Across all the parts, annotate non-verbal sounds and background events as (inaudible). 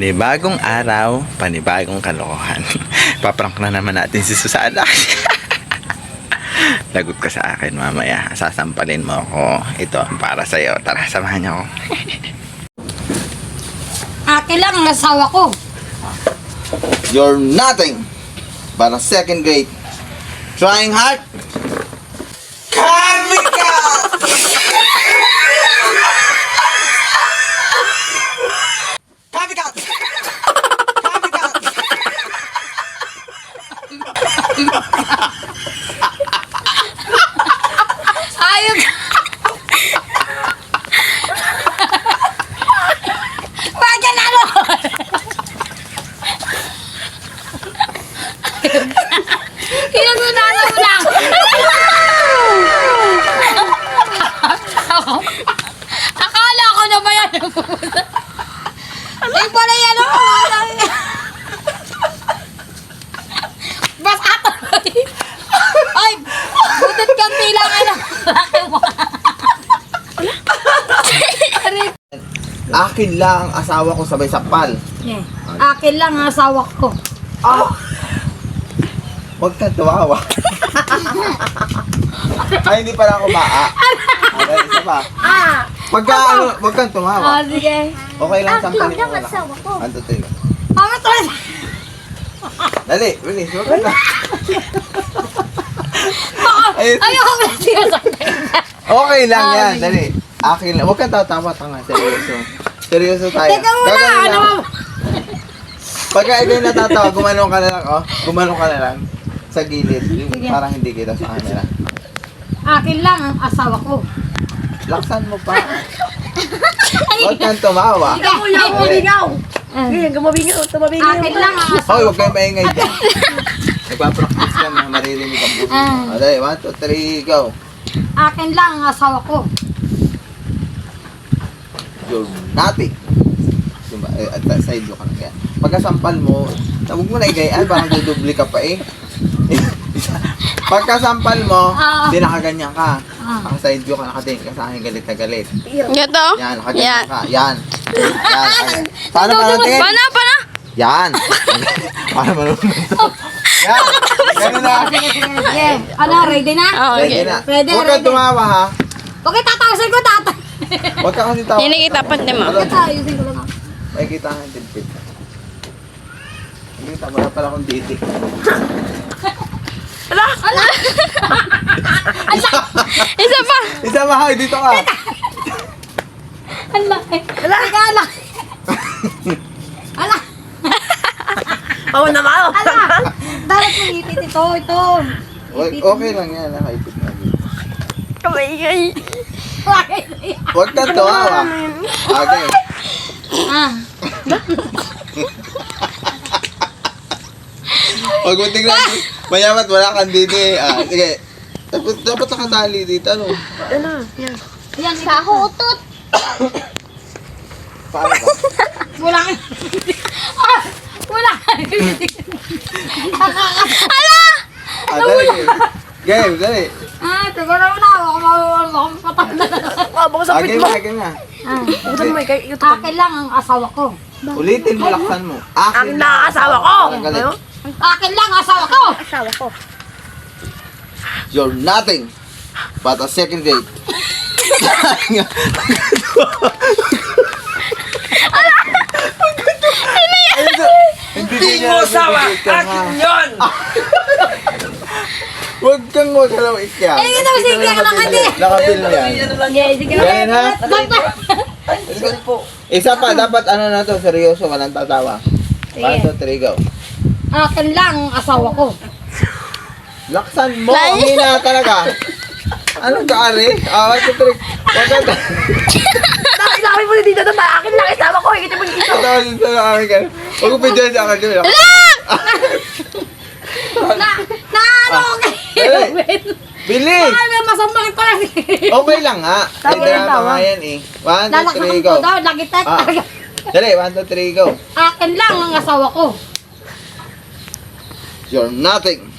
Panibagong araw, panibagong kalokohan. (laughs) Paprank na naman natin si Susana. (laughs) Lagot ka sa akin mamaya. Sasampalin mo ako. Ito, para sa'yo. Tara, samahan niyo ako. (laughs) Akin lang ang asawa ko. You're nothing but a second grade. Trying hard. Karmika! Karmika! Karmika! Ayun. Bakit ano? Inugunan mo lang. Akala ko na ba yan? Yung pala yan ako. Basta tuloy. Ay, butot kang bilang ano. Akin lang ang asawa ko sabay sapal. Eh, Akin lang ang asawa ko. Huwag kang tumawa. Ay, hindi pala ako maa. Okay, isa pa. Ah! Pagka ano, huwag kang tumawa. Ah, sige. Okay lang, sampalin mo lang. Ano to yun? Ano to? Dali, bilis, huwag ka na. Ay, Ayoko na sinasabi. Okay lang Ah, yan, dali. Akin lang. Huwag kang tatawa, tanga. Seryoso. Seryoso tayo. Teka muna, Gagawin ano. Pagka ikaw yung natatawa, gumanong ka na lang, oh. Gumanong ka na lang. Sa gilid. Sige. Parang hindi kita sa camera. Akin lang ang asawa ko. Laksan mo pa. (laughs) Huwag kang tumawa. Sige, umigaw. Ngayon, gumabigaw, tumabigaw. Akin lang ang asawa Hoy, huwag kayong maingay dyan. (laughs) Nagpa-practice lang na maririnig ang puso. Ah. O, dali, one, two, three, go. Akin lang ang asawa ko. You're nothing. Diba? Eh, at sa side view ka lang yan. Pagkasampal mo, huwag mo na igayaan, parang dudubli ka pa eh. (laughs) Pagkasampal mo, Ah. hindi nakaganyan ka. Ah. Naka-side view ka, nakatingin ka sa akin, galit na galit. Gato? Yan, nakaganyan Yan. ka. Yan. Yan. Yan. Paano (laughs) para tingin? Pana, pana? Yan. Para marunong. Yan. Ganun na. Sige. (laughs) Ano, ready na? Oh, Ready okay. na. Ready, Huwag kang ready. tumawa ha. Okay, tatawasin ko tatay. Huwag ka kasi tawa. Yan nakita pa din mo. Ano? Tatawasin ko lang. May kita nga yung tilpit. Hindi, na pala akong ditik. (laughs) Isa pa. Isa ba? Hoy, dito ka. Laki. Ala. Ala. Ala. Oo naman. Ala. Dapat mo ipit ito. Ito. Okay, okay lang yan. Nakaipit na. Kamay Huwag kang tumawa. Okay. Ah. Huwag mo tingnan. (laughs) Mayamat, wala kang dito eh. Ah, sige. Dapat, dapat nakatali dito. Ano? Ano? Yan. Yan. Sa hutot. Paano ba? Wala ka. Ah, wala ka. Ah, dali. Game, dali. Ah, siguro na ako. Ako mapatanda. Ah, bukas Ah, ang pit game mo. na, game na. Ah. Bukas mo, ikaw. Akin lang ang asawa ko. Ulitin mo, laksan mo. Akin na ang asawa ko. Parang galit. Ano? Akin lang ang asawa ko. Asawa ko. You're nothing but a second grade. Hindi mo sawa. Akin yun. Huwag kang magalaw ikya. Eh, ito, sige, lang kasi. Nakapil mo yan. Sige, sige. Yan ha. Isa pa, dapat ano na to, seryoso, walang tatawa. One, two, three, go. Akin lang ang asawa ko. Laksan mo, ang hina talaga. Anong kaari? Ah, two, three. Wag ka Dahil sabi mo dito na akin lang asawa ko. Ikita mo dito. Tatawa din sa akin ka. Huwag mo pidyan sa akin. Na, na ano ko kayo? Bilis! Ay, may masambangin pala. Okay lang nga. Tawa Hindi lang, na tawa. tama yan eh. One, two, three, ko go. daw, lagitek. Ah. Dali, one, two, three, go. Akin lang ang asawa ko. You're nothing.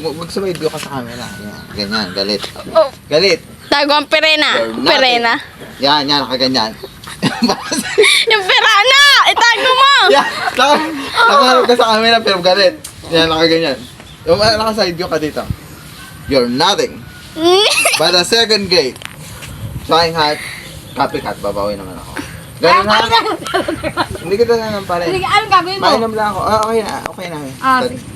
Mag- Magsabay ka sa camera. Yan, ganyan, galit. Oh. Galit. Tago ang perena. You're nothing. Perena. Yan, yan, nakaganyan. (laughs) Yung perana! Ito! Tago mo! Yeah, naka, nakaharap ka sa camera pero galit. Yan, nakaganyan. Yung uh, naka-side view ka dito. You're nothing. (laughs) By the second gate. Sa aking hat, copycat, babawi naman ako. Ganun ha? Hindi kita na pala. Sige, anong gagawin mo? Mainom lang ako. Ah, okay na, okay na. Ah, Sorry.